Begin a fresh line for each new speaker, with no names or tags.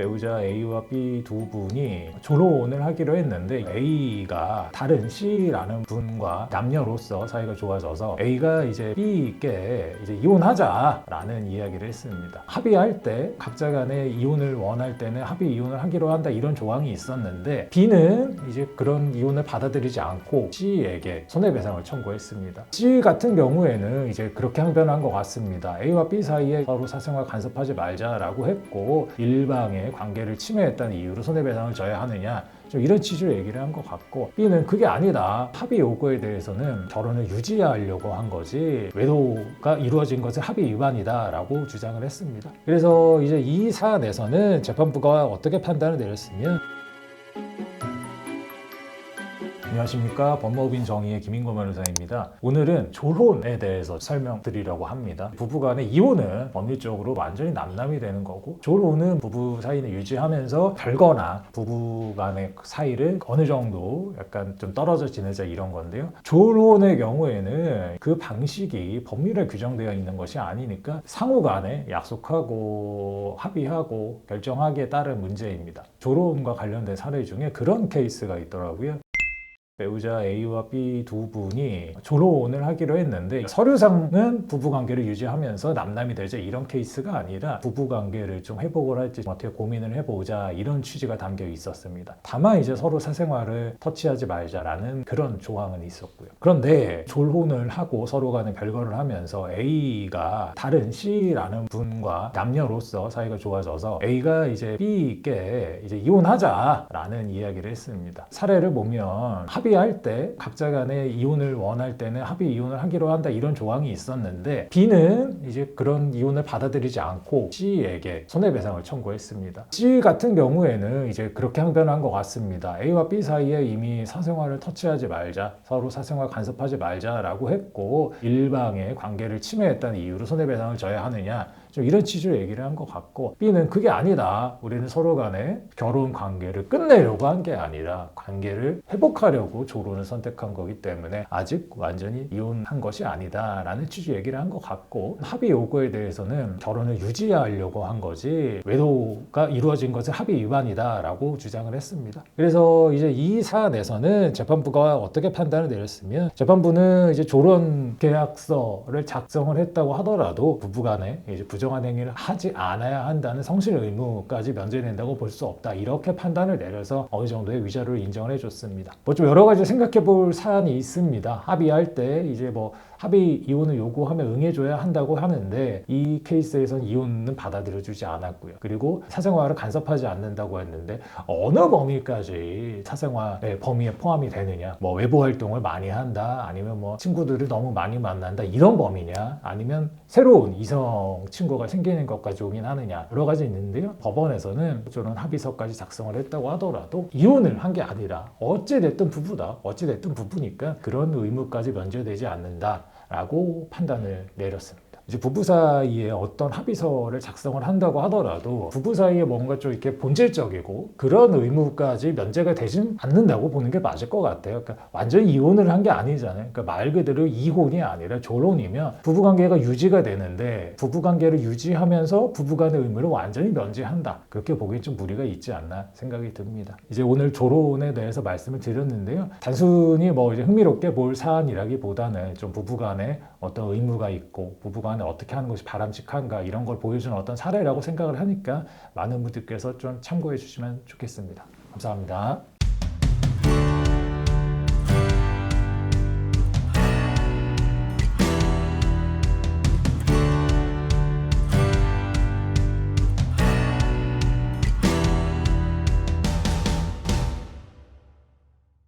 배우자 A와 B 두 분이 졸혼을 하기로 했는데 A가 다른 C라는 분과 남녀로서 사이가 좋아져서 A가 이제 B께 이제 이혼하자라는 이야기를 했습니다. 합의할 때 각자 간에 이혼을 원할 때는 합의 이혼을 하기로 한다 이런 조항이 있었는데 B는 이제 그런 이혼을 받아들이지 않고 C에게 손해배상을 청구했습니다. C 같은 경우에는 이제 그렇게 항변한 것 같습니다. A와 B 사이에 서로 사생활 간섭하지 말자라고 했고 일방의 관계를 침해했다는 이유로 손해배상을 져야 하느냐 좀 이런 취지로 얘기를 한 것 같고 B는 그게 아니다 합의 요구에 대해서는 결혼을 유지하려고 한 거지 외도가 이루어진 것은 합의 위반이다 라고 주장을 했습니다. 그래서 이제 이 사안에서는 재판부가 어떻게 판단을 내렸으면 안녕하십니까 법무법인 정의의 김인권 변호사입니다. 오늘은 졸혼에 대해서 설명드리려고 합니다. 부부간의 이혼은 법률적으로 완전히 남남이 되는 거고 졸혼은 부부 사이를 유지하면서 별거나 부부간의 사이를 어느 정도 약간 좀 떨어져 지내자 이런 건데요. 졸혼의 경우에는 그 방식이 법률에 규정되어 있는 것이 아니니까 상호간에 약속하고 합의하고 결정하기에 따른 문제입니다. 졸혼과 관련된 사례 중에 그런 케이스가 있더라고요. 배우자 A와 B 두 분이 졸혼을 하기로 했는데 서류상은 부부 관계를 유지하면서 남남이 되자 이런 케이스가 아니라 부부 관계를 좀 회복을 할지 어떻게 고민을 해보자 이런 취지가 담겨 있었습니다. 다만 이제 서로 사생활을 터치하지 말자라는 그런 조항은 있었고요. 그런데 졸혼을 하고 서로 간에 별거를 하면서 A가 다른 C라는 분과 남녀로서 사이가 좋아져서 A가 이제 B께 이제 이혼하자라는 이야기를 했습니다. 사례를 보면 합의 할 때 각자 간에 이혼을 원할 때는 합의 이혼을 하기로 한다 이런 조항이 있었는데 B는 이제 그런 이혼을 받아들이지 않고 C에게 손해배상을 청구했습니다. C 같은 경우에는 이제 그렇게 항변한 것 같습니다. A와 B 사이에 이미 사생활을 터치하지 말자, 서로 사생활 간섭하지 말자라고 했고 일방의 관계를 침해했다는 이유로 손해배상을 져야 하느냐 좀 이런 취지로 얘기를 한 것 같고 B는 그게 아니다. 우리는 서로 간에 결혼 관계를 끝내려고 한 게 아니라 관계를 회복하려고 졸혼을 선택한 거기 때문에 아직 완전히 이혼한 것이 아니다라는 취지 얘기를 한 것 같고 합의 요구에 대해서는 결혼을 유지하려고 한 거지 외도가 이루어진 것은 합의 위반이다라고 주장을 했습니다. 그래서 이제 이 사안에서는 재판부가 어떻게 판단을 내렸으면 재판부는 이제 졸혼 계약서를 작성을 했다고 하더라도 부부간에 이제 부정한 행위를 하지 않아야 한다는 성실 의무까지 면제된다고 볼 수 없다 이렇게 판단을 내려서 어느 정도의 위자료를 인정을 해줬습니다. 뭐 좀 여러 가지 생각해 볼 사안이 있습니다. 합의할 때 이제 뭐 합의 이혼을 요구하면 응해줘야 한다고 하는데 이 케이스에선 이혼은 받아들여주지 않았고요. 그리고 사생활을 간섭하지 않는다고 했는데 어느 범위까지 사생활의 범위에 포함이 되느냐 뭐 외부 활동을 많이 한다 아니면 뭐 친구들을 너무 많이 만난다 이런 범위냐 아니면 새로운 이성 친구가 생기는 것까지 오긴 하느냐 여러 가지 있는데요. 법원에서는 저런 합의서까지 작성을 했다고 하더라도 이혼을 한 게 아니라 어찌됐든 부부다 어찌됐든 부부니까 그런 의무까지 면제되지 않는다 라고 판단을 내렸습니다. 이제 부부 사이에 어떤 합의서를 작성을 한다고 하더라도 부부 사이에 뭔가 좀 이렇게 본질적이고 그런 의무까지 면제가 되진 않는다고 보는 게 맞을 것 같아요. 그러니까 완전히 이혼을 한 게 아니잖아요. 그러니까 말 그대로 이혼이 아니라 졸혼이면 부부 관계가 유지가 되는데 부부 관계를 유지하면서 부부 간의 의무를 완전히 면제한다. 그렇게 보기엔 좀 무리가 있지 않나 생각이 듭니다. 이제 오늘 졸혼에 대해서 말씀을 드렸는데요. 단순히 뭐 이제 흥미롭게 볼 사안이라기보다는 좀 부부 간에 어떤 의무가 있고 부부 간에 어떻게 하는 것이 바람직한가 이런 걸 보여주는 어떤 사례라고 생각을 하니까 많은 분들께서 좀 참고해 주시면 좋겠습니다. 감사합니다.